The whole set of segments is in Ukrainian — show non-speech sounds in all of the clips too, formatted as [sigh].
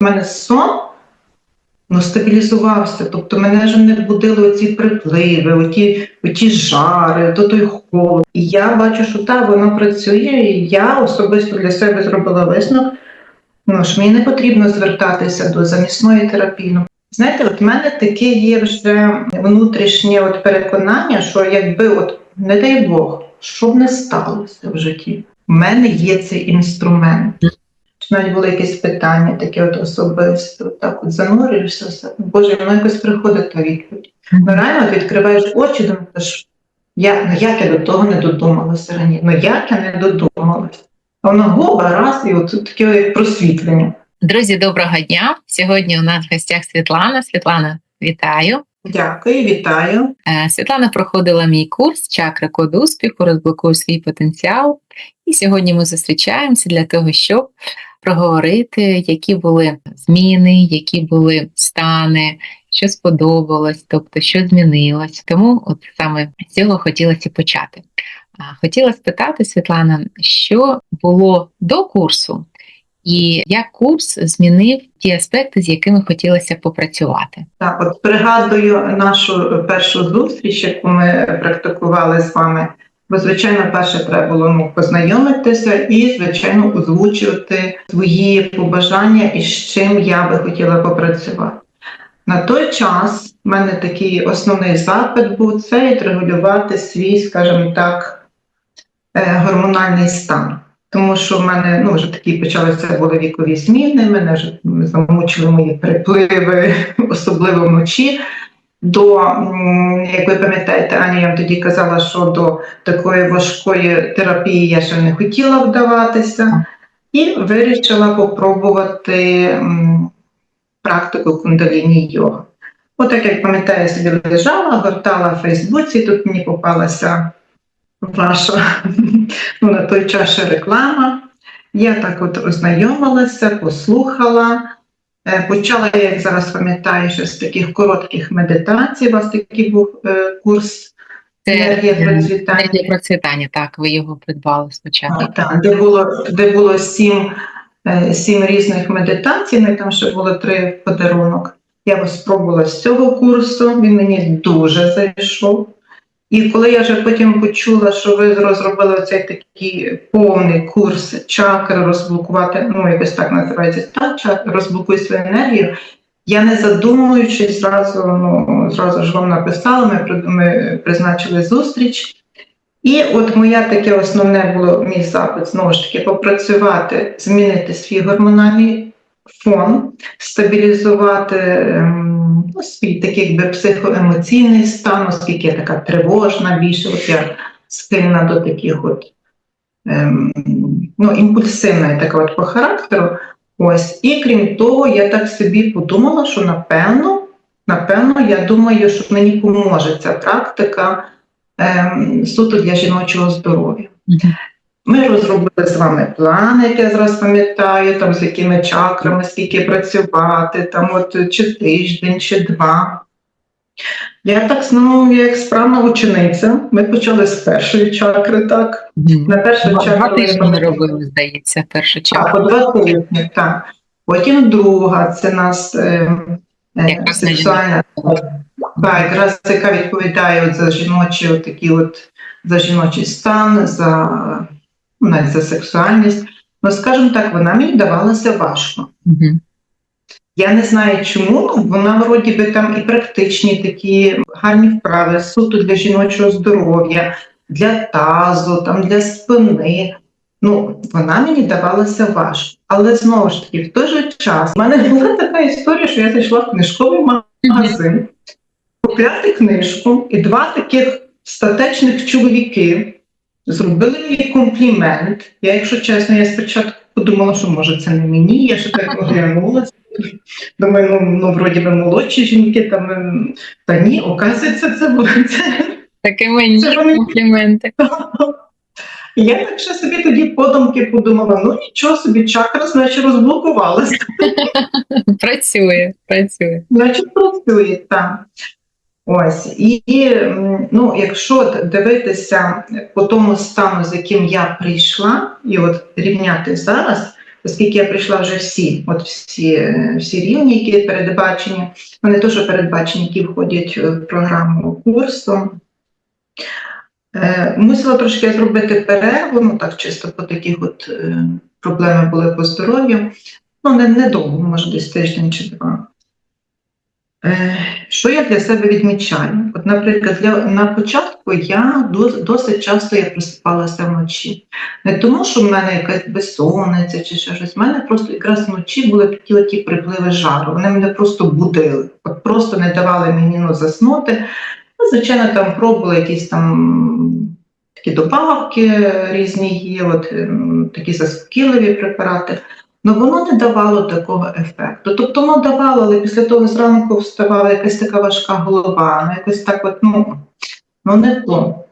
У мене сон ну, стабілізувався. Тобто мене вже не будили оці припливи, оті, оті жари, то той холод. І я бачу, що так, воно працює, і я особисто для себе зробила висновок, ну, що мені не потрібно звертатися до замісної терапії. Ну, Знаєте, от в мене таке є вже внутрішнє от переконання, що якби, от, не дай Бог, що б не сталося в житті, в мене є цей інструмент. Чи навіть були якісь питання, таке от особисто, так от занурюєшся, все. Боже, воно якось приходить та відповідь. Ну реально ти відкриваєш очі, думаєш, я, ну як я до того не додумалася раніше? Ну як я не додумалася? А воно гоба, раз, і от таке як просвітлення. Друзі, доброго дня! Сьогодні у нас в гостях Світлана. Світлана, вітаю! Дякую, вітаю. Е, Світлана проходила мій курс Чакра код успіху, розблокуй свій потенціал. І сьогодні ми зустрічаємося для того, щоб проговорити, які були зміни, які були стани, що сподобалось, тобто що змінилось. Тому от саме з цього хотілося почати. Хотіла спитати, Світлана, що було до курсу, і як курс змінив ті аспекти, з якими хотілося попрацювати. Так, от пригадую нашу першу зустріч, яку ми практикували з вами. Бо, звичайно, перше треба було ну, познайомитися і, звичайно, озвучувати свої побажання і з чим я би хотіла попрацювати. На той час в мене такий основний запит був це відрегулювати свій, скажімо так, е, гормональний стан. Тому що в мене ну, вже такі почалися були вікові зміни, мене вже замучили мої припливи, [laughs] особливо вночі. До, як ви пам'ятаєте, Аня, я вам тоді казала, що до такої важкої терапії я ще не хотіла вдаватися, і вирішила попробувати практику кундаліні йога. Отак, як пам'ятаю, я собі лежала, гортала в Фейсбуці, тут мені попалася ваша ну, на той час реклама. Я так от ознайомилася, послухала. Е, Почала я, як зараз пам'ятаю, ще з таких коротких медитацій. У вас такий був е, курс Це енергія е, процвітання. енергія процвітання, так, ви його придбали спочатку. А, так, де було, де було сім, е, сім різних медитацій, і там ще було три подарунок. Я спробувала з цього курсу, він мені дуже зайшов. І коли я вже потім почула, що ви розробили цей такий повний курс чакри розблокувати, ну якось так називається, так, чакри, розблокуй свою енергію. Я не задумуючись, зразу, ну, зразу ж вам написала, ми, ми призначили зустріч. І от моя таке основне було мій запит знову ж таки попрацювати, змінити свій гормональний фон, стабілізувати ем, свій такий якби психоемоційний стан, оскільки я така тривожна більше, от я схильна до таких от ем, ну, імпульсивна така от по характеру. Ось, і крім того, я так собі подумала, що напевно, напевно, я думаю, що мені поможе ця практика ем, суто для жіночого здоров'я. Ми розробили з вами план, як я зараз пам'ятаю, там з якими чакрами, скільки працювати, там от чи тиждень, чи два. Я так ну, як справна учениця. Ми почали з першої чакри, так. На першу Два, два чакру я тижні ми робили, здається, першу так, чергу. по два тижні, так. Потім друга, це нас е, е, сексуальна. Так, якраз яка відповідає от за жіночі, от такі от за жіночий стан, за навіть за сексуальність. Ну, скажімо так, вона мені давалася важко. Я не знаю чому, ну, вона вроді би там і практичні такі гарні вправи, суто для жіночого здоров'я, для тазу, там, для спини. Ну, вона мені давалася важко. Але знову ж таки, в той же час в мене була така історія, що я зайшла в книжковий магазин, купляти книжку, і два таких статечних чоловіки зробили мені комплімент. Я, якщо чесно, я спочатку подумала, що може це не мені, я ще так оглянулася. Думаю, ну, ну вроді би молодші жінки, там ем, та ні, оказується, це було це. Таке мені Це вони- компліменти. Я так ще собі тоді подумки подумала: ну нічого собі, чакра, значить, розблокувалася. Працює, працює. Значить, працює так. Ось. І, ну, якщо дивитися по тому стану, з яким я прийшла, і от рівняти зараз, оскільки я прийшла вже всі, от всі, е, всі рівні, які передбачені, вони теж передбачені, які входять в програму курсу. Е, Мусила трошки зробити перерву, ну так чисто по таких от е, проблеми були по здоров'ю. Ну, не, недовго, може, десь тиждень чи два. Е, Що я для себе відмічаю? От, наприклад, для, на початку я досить часто я просипалася вночі. Не тому, що в мене якась безсонниця чи щось. В мене просто якраз вночі були такі оті припливи жару. Вони мене просто будили, от просто не давали мені ну, заснути. Ну, звичайно, там пробували якісь там такі добавки різні є, от, такі заспокійливі препарати. Ну воно не давало такого ефекту. Тобто воно давало, але після того зранку вставала якась така важка голова, ну якось так от, ну, ну не то.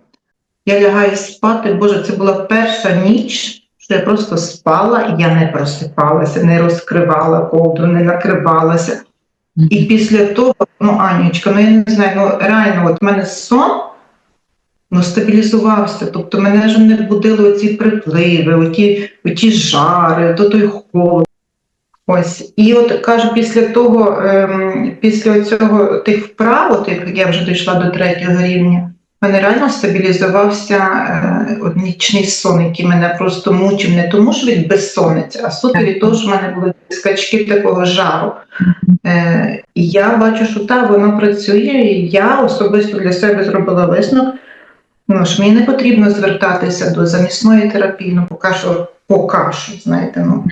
Я лягаю спати, Боже, це була перша ніч, що я просто спала, і я не просипалася, не розкривала ковдру, не накривалася. І після того, ну, Анючка, ну я не знаю, ну реально, от в мене сон ну, стабілізувався. Тобто мене ж не будили оці припливи, оті, оті жари, то той холод. Ось. І от кажу, після того, ем, після цього тих вправ, от як я вже дійшла до третього рівня, в мене реально стабілізувався е, от нічний сон, який мене просто мучив, не тому, що від безсонниці, а суто від того, що в мене були скачки такого жару. Е, і я бачу, що так, воно працює, і я особисто для себе зробила висновок. Ну, що мені не потрібно звертатися до замісної терапії, ну поки що, поки що, знаєте, ну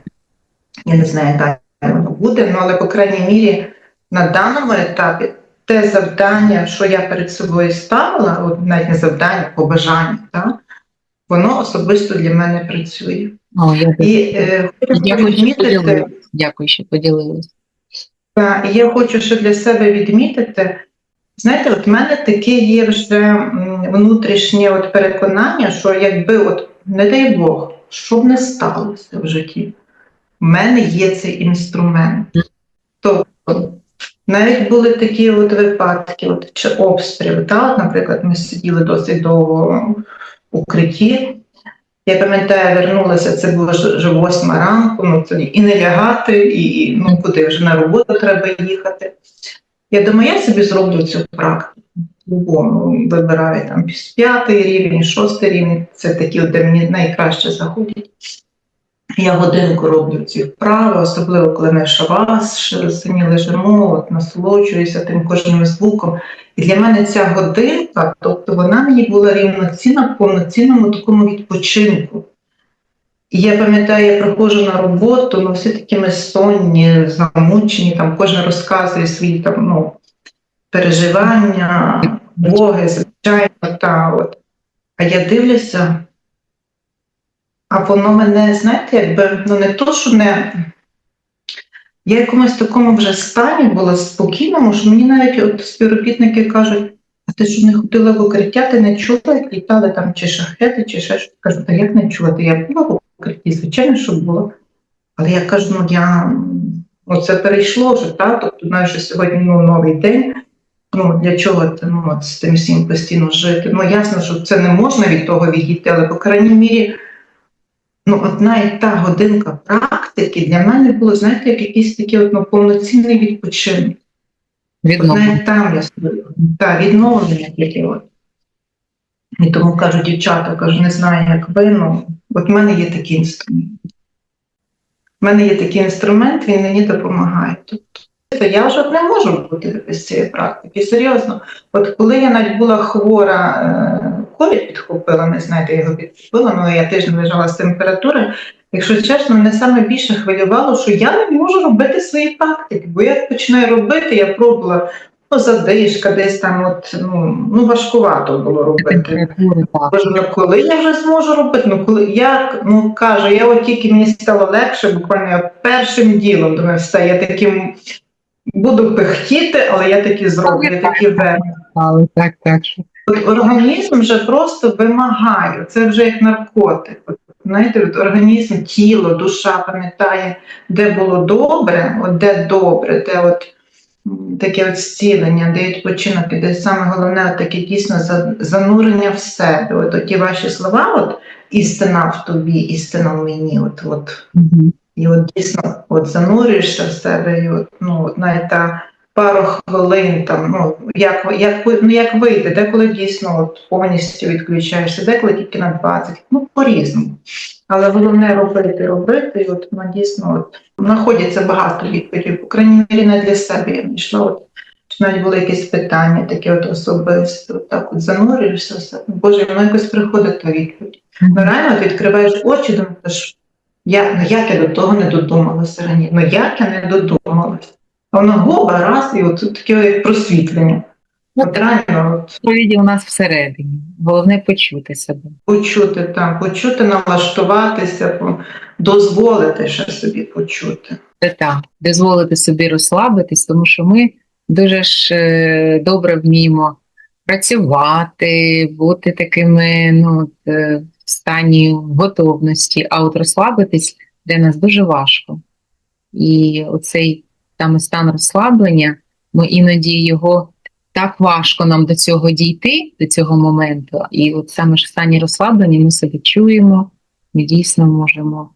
я не знаю, як воно буде, ну, але по крайній мірі на даному етапі те завдання, що я перед собою ставила, от навіть не завдання, побажання, так, воно особисто для мене працює. О, я І е, хочу Дякую, що відмітити, поділилися. Дякую, що поділилися. Я хочу ще для себе відмітити. Знаєте, от в мене таке є вже внутрішнє от переконання, що якби, от, не дай Бог, що б не сталося в житті, в мене є цей інструмент. Тобто, навіть були такі от випадки, от, чи обстріли, та, наприклад, ми сиділи досить довго укритті. Я пам'ятаю, вернулася, це було вже восьма ранку, ну і не лягати, і, ну куди вже на роботу треба їхати. Я думаю, я собі зроблю цю практику. Любому вибираю там п'ятий рівень, шостий рівень. Це такі, де мені найкраще заходять. Я годинку роблю ці вправи, особливо коли ми шавас, самі лежимо, от насолоджуюся тим кожним звуком. І для мене ця годинка, тобто вона мені була рівноцінна в повноцінному такому відпочинку. І я пам'ятаю, я приходжу на роботу, ну всі такі ми сонні, замучені, там кожен розказує свої там, ну, переживання, боги, звичайно, та от. А я дивлюся, а воно мене, знаєте, якби ну не то, що не. Я в якомусь такому вже стані була спокійному, що мені навіть от співробітники кажуть, а ти що не ходила в укриття, ти не чула, як літали там чи шахети, чи ще щось. Кажу, та як не чула? Я була в укритті, звичайно, що було. Але я кажу, ну я ну, це перейшло вже, так? Тобто, знаєш, що сьогодні ну, новий день. Ну, для чого ти ну, от, з тим всім постійно жити? Ну, ясно, що це не можна від того відійти, але, по крайній мірі, ну, от навіть та годинка практики для мене було, знаєте, як якийсь такий от, ну, повноцінний відпочинок. От Відновлення. навіть там я стою. Так, відновлення таке от. І тому кажу, дівчата, кажу, не знаю, як ви, ну, от в мене є такий інструмент. У мене є такий інструмент, він мені допомагає. Тобто, я вже не можу бути без цієї практики. Серйозно, от коли я навіть була хвора, е, ковід підхопила, не знаєте, його підхопила, ну я тиждень лежала з температурою. Якщо чесно, мене саме більше хвилювало, що я не можу робити свої практики, бо я починаю робити, я пробувала задишка, десь там, от, ну, ну важкувато було робити. Боже, ну коли я вже зможу робити? Ну коли як ну кажу, я от тільки мені стало легше, буквально я першим ділом думаю, все, я таким буду пихтіти, але я таки зроблю, я таки верну. Так, так. От Організм вже просто вимагає, це вже як наркотик. От, знаєте, от організм, тіло, душа пам'ятає, де було добре, от де добре, де от таке от зцілення, де відпочинок, і де саме головне от таке дійсно занурення в себе. От ті ваші слова, от істина в тобі, істина в мені. От, от Мгм. І от дійсно от занурюєшся в себе, і от, ну, от навіть та пару хвилин, там, ну, як, як, ну, як вийде, деколи дійсно от, повністю відключаєшся, деколи тільки на 20, ну, по-різному. Але головне робити, робити, і от воно дійсно от, знаходяться багато відповідей, по крайній мірі, не для себе я знайшла. От, чи навіть були якісь питання, такі от особисто, от так от занурюєшся, все. Боже, воно якось приходить та відповідь. Ну реально ти відкриваєш очі, думаєш, я, ну як я до того не додумалася раніше? Ну як я не додумалася? А воно гоба раз, і от таке як просвітлення. От, Відповіді у нас всередині. Головне почути себе. почути там, почути, налаштуватися, дозволити ще собі почути. Це так, дозволити собі розслабитись, тому що ми дуже ж е, добре вміємо працювати, бути такими ну, е, в стані готовності, а от розслабитись для нас дуже важко. І оцей там стан розслаблення, ми іноді його так важко нам до цього дійти, до цього моменту. І от саме ж в стані розслаблення ми себе чуємо, ми дійсно можемо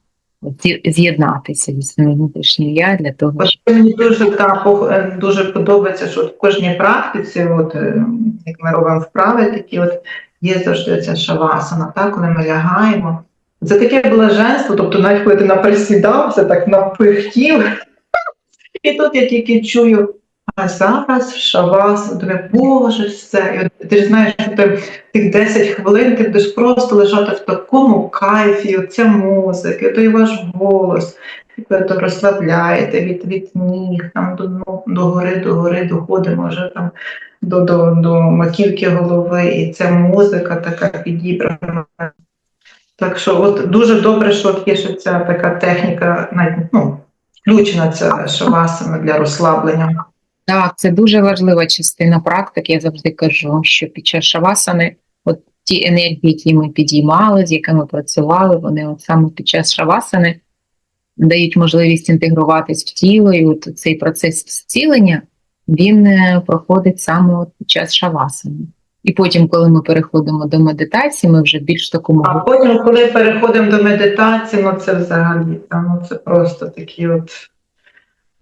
з'єднатися зі своїм внутрішнім я для того, щоб мені дуже та е, дуже подобається, що в кожній практиці, от е, як ми робимо вправи, такі от є завжди ця шавасана, так, коли ми лягаємо. Це таке блаженство, тобто навіть коли ти наприсідався, так напихтів. [laughs] І тут я тільки чую, а зараз шавас, думаю, Боже, все. Ти ж знаєш, що ти тих 10 хвилин ти будеш просто лежати в такому кайфі, оця музика, той ваш голос ви то розслабляєте від, від ніг, там до, ну, до гори, до гори доходимо вже там до, до, до маківки голови, і ця музика така підібрана. Так що от дуже добре, що є ще ця така техніка, навіть ну, включена ця шавасана для розслаблення. Так, це дуже важлива частина практики. Я завжди кажу, що під час шавасани, от ті енергії, які ми підіймали, з якими працювали, вони от саме під час шавасани дають можливість інтегруватись в тіло, і от цей процес зцілення він е, проходить саме от під час шавасани. І потім, коли ми переходимо до медитації, ми вже більш такому А потім, коли переходимо до медитації, ну це взагалі там, ну, це просто такі от.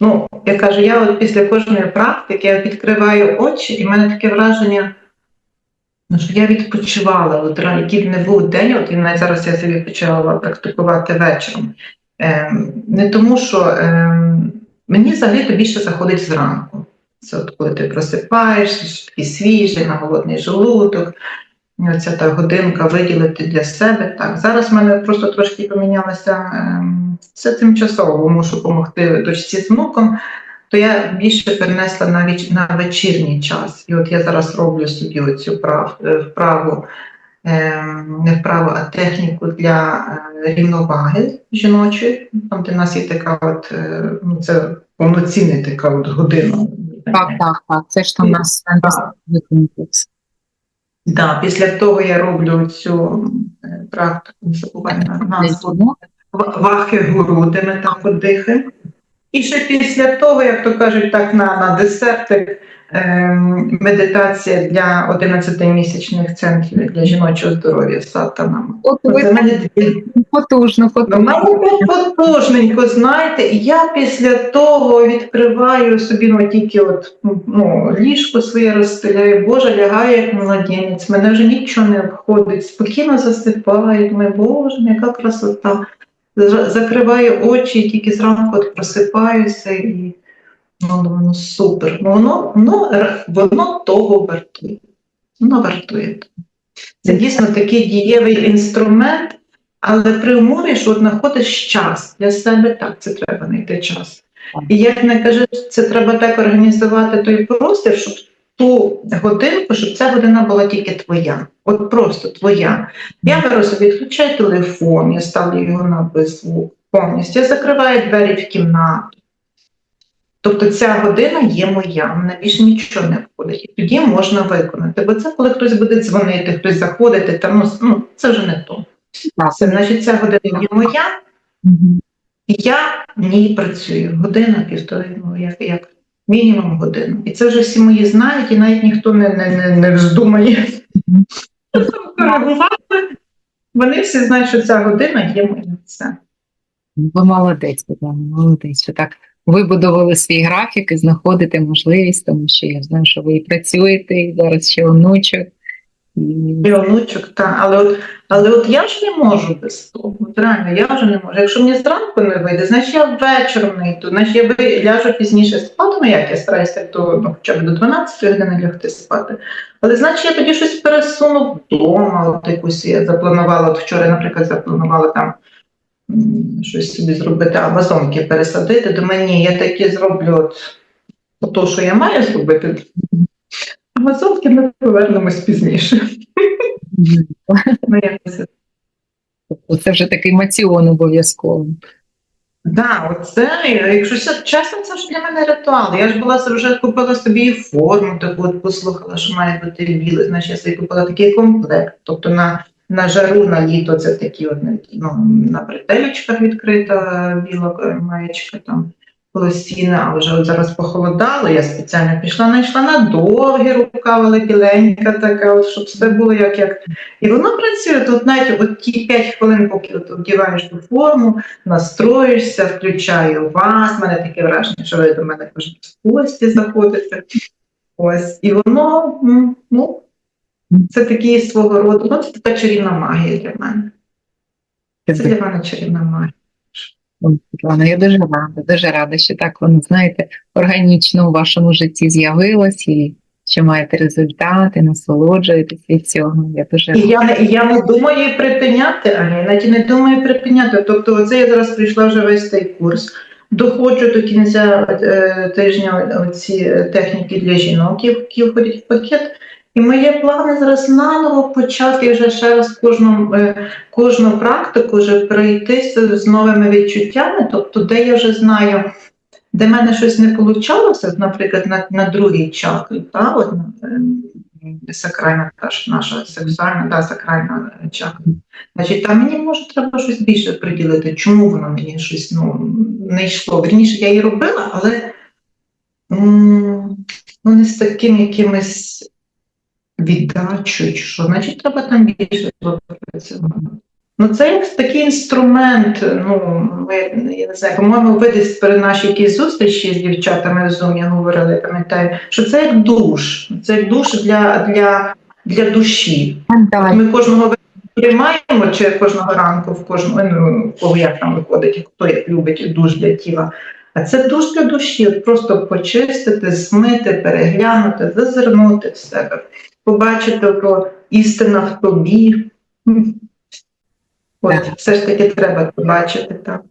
Ну, я кажу, я от після кожної практики я відкриваю очі, і в мене таке враження, ну, що я відпочивала. От, який не був день, от і навіть зараз я собі почала практикувати вечором. Ем, не тому, що ем, мені взагалі то більше заходить зранку. Це от коли ти просипаєшся, такий свіжий, на голодний желудок. Оця та годинка виділити для себе. Так, зараз в мене просто трошки помінялося ем, це тимчасово, мушу допомогти дочці з внуком, то я більше перенесла на, віч, на вечірній час. І от я зараз роблю собі оцю прав, е, вправу, ем, не вправу, а техніку для е, рівноваги жіночої. Там, де в нас є така от, е, ну це повноцінна така от година. так, так, так. Це ж там у нас комплекс. Да, після того я роблю цю практику, на назву. Вахи груди, ми там подихаємо. І ще після того, як то кажуть, так на, на десертик, ем, медитація для 11-місячних центрів для жіночого здоров'я з сатанами. От ви в мене дві потужно, Ну, потужно. мене потужненько, знаєте, і я після того відкриваю собі ну, тільки от, ну, ліжко своє розстеляю, Боже, лягаю як младенець, мене вже нічого не обходить, спокійно засипаю, думаю, Боже, яка красота. Закриваю очі і тільки зранку от просипаюся і ну, думаю, ну супер. Ну, воно, воно, воно того вартує. Воно вартує. Це дійсно такий дієвий інструмент, але при умові, що от знаходиш час для себе, так, це треба знайти час. І як не кажеш, це треба так організувати той простір, щоб ту годинку, щоб ця година була тільки твоя. От просто твоя. Я беру собі, відключаю телефон, я ставлю його на беззвук повністю. Я закриваю двері в кімнату. Тобто ця година є моя, мене більше нічого не входить. І тоді можна виконати. Бо це коли хтось буде дзвонити, хтось заходити, там, ну, ну, це вже не то. Це значить, ця година є моя, і я в ній працюю. Година, півтори, ну як, як мінімум годину. І це вже всі мої знають, і навіть ніхто не, не, не, не вздумає. реагувати. Вони всі знають, що ця година є моя. Все. Ви молодець, Світлана, молодець. що так вибудували свій графік і знаходите можливість, тому що я знаю, що ви і працюєте, і зараз ще онучок. І... І онучок, та. Але от, але от я ж не можу без того. От реально, я вже не можу. Якщо мені зранку не вийде, значить я вечором не йду, значить я ляжу пізніше спати, ну як я стараюся до, ну, хоча б до 12 години лягти спати. Але значить я тоді щось пересуну вдома, от якусь я запланувала, от вчора, наприклад, запланувала там щось собі зробити, а вазонки пересадити. До мені я таки зроблю от, то, що я маю зробити. А вазонки ми повернемось пізніше. Тобто це вже такий маціон обов'язково. Да, оце, якщо чесно, це ж для мене ритуал. Я ж була вже купила собі і форму, таку от послухала, що має бути біле, значить я собі купила такий комплект. Тобто на, на жару, на літо це такі от, ну, на бретелечках відкрита біла е, маєчка там лосіна, а вже от зараз похолодало, я спеціально пішла, знайшла на довгі рукава, але біленька така, от, щоб все було як як. І воно працює тут навіть от ті 5 хвилин, поки от вдіваєш ту форму, настроїшся, включаю вас. У мене таке враження, що ви до мене кажуть, в гості заходите. Ось. І воно, ну, це такий свого роду, ну, це така чарівна магія для мене. Це для мене чарівна магія. Ой, Світлана, я дуже рада, дуже рада, що так воно, знаєте, органічно у вашому житті з'явилось і що маєте результати, насолоджуєтесь від цього. Я дуже І я, я не думаю припиняти, Аня, я навіть не думаю припиняти. Тобто, оце я зараз прийшла вже весь цей курс. Доходжу до кінця е, тижня ці техніки для жінок, які входять в пакет. І моє плани зараз наново почати вже ще раз кожну, е, кожну практику вже пройтися з новими відчуттями, тобто, де я вже знаю, де в мене щось не вийшло, наприклад, на, на другій чакрі, та, от, ем, сакральна та ж наша сексуальна, да, сакральна чакра. Значить, там мені може треба щось більше приділити. Чому воно мені щось ну, не йшло? Вірніше, я її робила, але м, ну, не з таким якимось віддачою, чи що, значить, треба там більше попрацювати. Ну, це як такий інструмент. Ну, ми, я не знаю, по-моєму, ви десь при нашій якійсь зустрічі з дівчатами в Zoom я говорила, я пам'ятаю, що це як душ. Це як душ для, для, для душі. Ми кожного приймаємо чи кожного ранку в кожному, ну, кого як там виходить, хто як любить душ для тіла. А це душ для душі, просто почистити, змити, переглянути, зазирнути в себе, побачити про істина в тобі. От, все ж таки треба побачити так.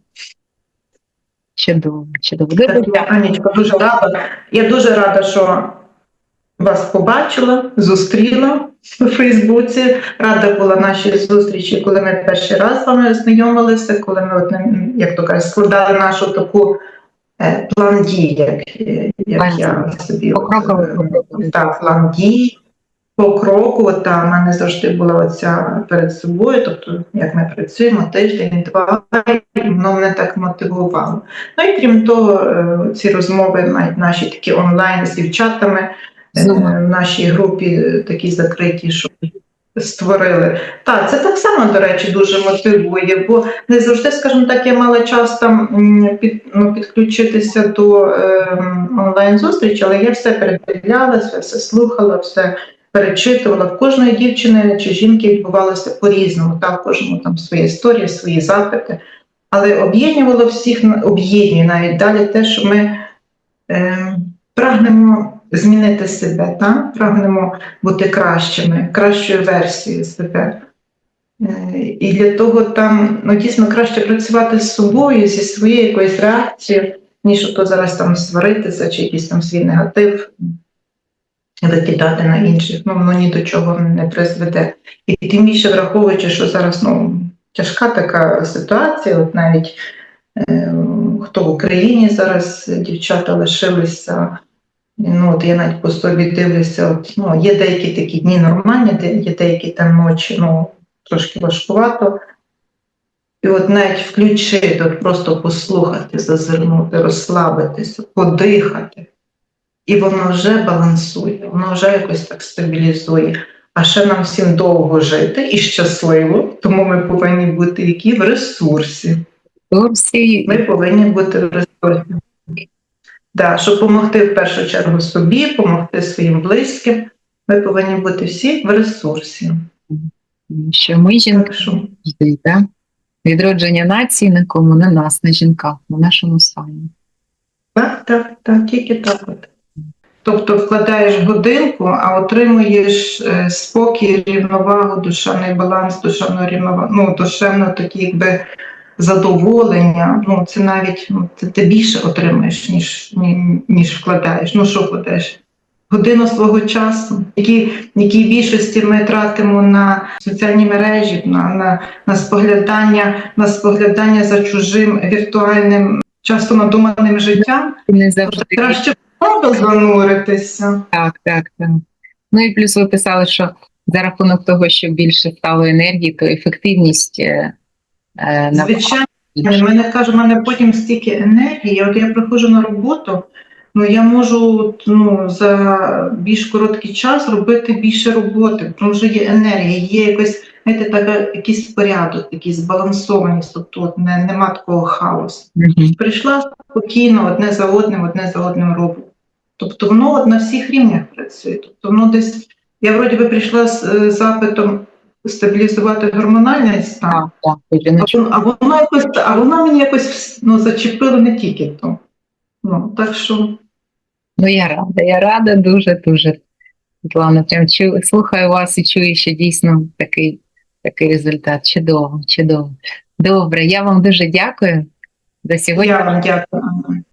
Чудово, чудово. Так, Анічка, дуже рада. Я дуже рада, що вас побачила, зустріла у Фейсбуці. Рада була нашій зустрічі, коли ми перший раз з вами знайомилися, коли ми, от, як то кажуть, складали нашу таку е, план дій, як, е, як я собі е, так, план дій. По кроку, та в мене завжди була оця перед собою, тобто як ми працюємо тиждень, два, і воно мене так мотивувало. Ну і крім того, е, ці розмови навіть наші такі онлайн з дівчатами е, в нашій групі е, такі закриті, що створили. Так, це так само, до речі, дуже мотивує, бо не завжди, скажімо так, я мала час там під, ну, підключитися до е, онлайн-зустрічі, але я все передивляла, все, все слухала, все перечитувала. В кожної дівчини чи жінки відбувалося по-різному, в кожному там свої історії, свої запити. Але об'єднувало всіх, об'єднує навіть далі те, що ми е, прагнемо змінити себе, так? прагнемо бути кращими, кращою версією себе. Е, І для того там ну, дійсно краще працювати з собою, зі своєю якоюсь реакцією, ніж то зараз там сваритися чи якийсь там свій негатив викидати на інших. Ну, воно ні до чого не призведе. І тим більше враховуючи, що зараз ну, тяжка така ситуація, от навіть е, хто в Україні зараз дівчата лишилися. Ну, от я навіть по собі дивлюся, от, ну, є деякі такі дні нормальні, де- є деякі там ночі, ну, трошки важкувато. І от навіть включити, от просто послухати, зазирнути, розслабитися, подихати. І воно вже балансує, воно вже якось так стабілізує. А ще нам всім довго жити і щасливо, тому ми повинні бути які в ресурсі. Ми повинні бути в ресурсі. Да, щоб допомогти в першу чергу собі, допомогти своїм близьким. Ми повинні бути всі в ресурсі. Що ми жінки Так відродження нації на кому? На нас, на жінках, на нашому стані. так, так, так, тільки так. От. Тобто вкладаєш годинку, а отримуєш е, спокій, рівновагу, душевний баланс, душевну рівновагу, ну, душевно такі якби задоволення. Ну, це навіть ну, це ти більше отримаєш, ніж, ні- ніж вкладаєш. Ну, що вкладаєш? Годину свого часу, які, які більшості ми тратимо на соціальні мережі, на, на, на споглядання, на споглядання за чужим віртуальним, часто надуманим життям. Не завжди Краще правда зануритися. так, так, так. Ну і плюс ви писали, що за рахунок того, що більше стало енергії, то ефективність е, е, набагато Звичайно, більше. мене каже, в мене потім стільки енергії. От я приходжу на роботу, ну я можу от, ну, за більш короткий час робити більше роботи, тому що є енергія, є якось, знаєте, така, якийсь порядок, якийсь збалансованість, тобто от не, нема такого хаосу. Мгм. Прийшла спокійно одне за одним, одне за одним роблю. Тобто воно от на всіх рівнях працює. Тобто воно десь, я вроді би прийшла з е, запитом стабілізувати гормональний стан. Так, так, А А воно якось, а воно мені якось ну, зачепило не тільки то. Ну, так що Ну, я рада, я рада дуже, дуже. Світлана, прям чую, слухаю вас і чую, що дійсно такий, такий результат. Чудово, чудово. Добре, я вам дуже дякую за сьогодні. я вам дякую.